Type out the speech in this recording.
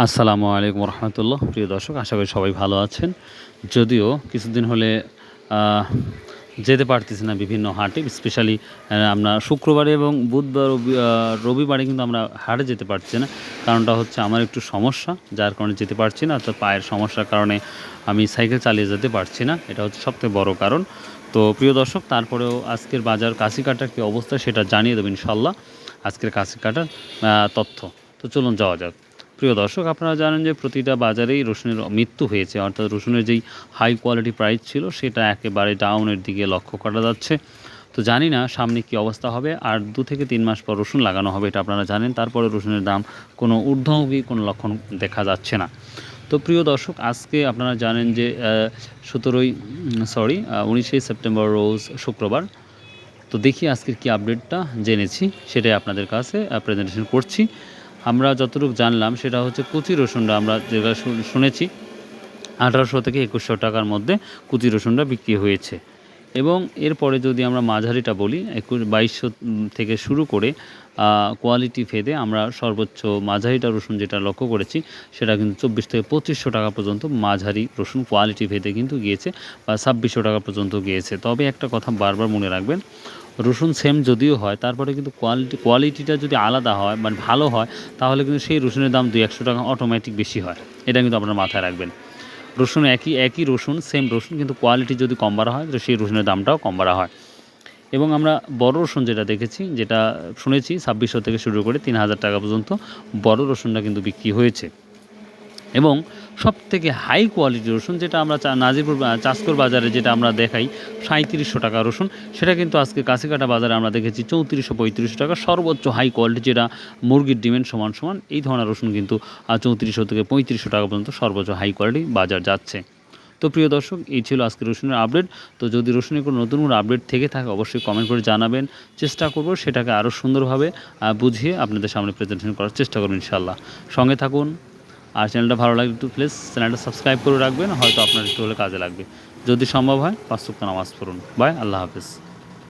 আসসালামু আলাইকুম রহমতুল্লাহ। প্রিয় দর্শক, আশা করি সবাই ভালো আছেন। যদিও কিছুদিন হলে যেতে পারতেছি না বিভিন্ন হাটে স্পেশালি আমরা শুক্রবারে এবং বুধবার, রবি- রবিবারে কিন্তু আমরা হাটে যেতে পারছি না। কারণটা হচ্ছে আমার একটু সমস্যা, যার কারণে যেতে পারছি না, অর্থাৎ পায়ের সমস্যার কারণে আমি সাইকেল চালিয়ে যেতে পারছি না। এটা হচ্ছে সবথেকে বড় কারণ। তো প্রিয় দর্শক, তারপরেও আজকের বাজার কাশি কাটার কী অবস্থা সেটা জানিয়ে দেবেন ইনশাল্লাহ আজকের কাশি কাটার তথ্য। তো চলুন যাওয়া যাক। প্রিয় দর্শক, আপনারা জানেন যে প্রতিটা বাজারেই রসুনের মৃত্যু হয়েছে। অর্থাৎ রসুনের যেই হাই কোয়ালিটি প্রাইস ছিল, সেটা একেবারে ডাউনের দিকে লক্ষ্য করা যাচ্ছে। তো জানি না সামনে কি অবস্থা হবে, আর দু থেকে তিন মাস পর রসুন লাগানো হবে, এটা আপনারা জানেন। তারপরে রসুনের দাম কোনো ঊর্ধ্বমুখী কোনো লক্ষণ দেখা যাচ্ছে না। তো প্রিয় দর্শক, আজকে আপনারা জানেন যে সতেরোই সরি উনিশে সেপ্টেম্বর রোজ শুক্রবার। তো দেখি আজকের কি আপডেটটা জেনেছি, সেটাই আপনাদের কাছে প্রেজেন্টেশন করছি। আমরা যতটুকু জানলাম, সেটা হচ্ছে কুচি রসুনটা আমরা যেটা শুনেছি, আঠারোশো থেকে একুশশো টাকার মধ্যে কুচি রসুনটা বিক্রি হয়েছে। এবং এরপরে যদি আমরা মাঝারিটা বলি একুশ বাইশশো থেকে শুরু করে কোয়ালিটি ভেদে আমরা সর্বোচ্চ মাঝারিটা রসুন যেটা লক্ষ্য করেছি, সেটা কিন্তু চব্বিশ থেকে পঁচিশশো টাকা পর্যন্ত মাঝারি রসুন কোয়ালিটি ভেদে কিন্তু গিয়েছে বা ছাব্বিশশো টাকা পর্যন্ত গিয়েছে। তবে একটা কথা বারবার মনে রাখবেন রসুন সেম যদিও হয়, তারপরে কিন্তু কোয়ালিটি কোয়ালিটিটা যদি আলাদা হয় মানে ভালো হয়, তাহলে কিন্তু সেই রসুনের দাম দুই একশো টাকা অটোমেটিক বেশি হয়। এটা কিন্তু আপনার মাথায় রাখবেন। রসুন একই একই রসুন সেম রসুন, কিন্তু কোয়ালিটি যদি কম বাড়া হয় তো সেই রসুনের দামটাও কম বাড়া হয়। এবং আমরা বড় রসুন যেটা দেখেছি, যেটা শুনেছি ছাব্বিশশো থেকে শুরু করে তিন হাজার টাকা পর্যন্ত, বড় রসুনটা কিন্তু বিক্রি হয়েছে। এবং সব থেকে হাই কোয়ালিটির রসুন, যেটা আমরা নাজিরপুর চাষকর বাজারে যেটা আমরা দেখাই সাঁত্রিশশো টাকা রসুন। সেটা কিন্তু আজকে কাছিকাটা বাজারে আমরা দেখেছি চৌত্রিশশো, পঁয়ত্রিশশো টাকা, সর্বোচ্চ হাই কোয়ালিটি যেটা মুরগির ডিমেন্ড সমান সমান, এই ধরনের রসুন কিন্তু চৌত্রিশশো থেকে পঁয়ত্রিশশো টাকা পর্যন্ত সর্বোচ্চ হাই কোয়ালিটি বাজার যাচ্ছে। তো প্রিয় দর্শক, এই ছিল আজকে রসুনের আপডেট তো যদি রসুনের কোনো নতুন কোনো আপডেট থেকে থাকে, অবশ্যই কমেন্ট করে জানাবেন। চেষ্টা করব সেটাকে আরও সুন্দরভাবে বুঝিয়ে আপনাদের সামনে প্রেজেন্টেশন করার চেষ্টা করবেন ইনশাল্লাহ সঙ্গে থাকুন। আর চ্যানেলটা ভালো লাগলে একটু প্লিজ চ্যানেলটা সাবস্ক্রাইব করে রাখবেন, হয়তো আপনার একটু হলে কাজে লাগবে। যদি সম্ভব হয়, পাঁচ সপ্তাহ নামাজ পড়ুন। বাই আল্লাহ হাফিজ।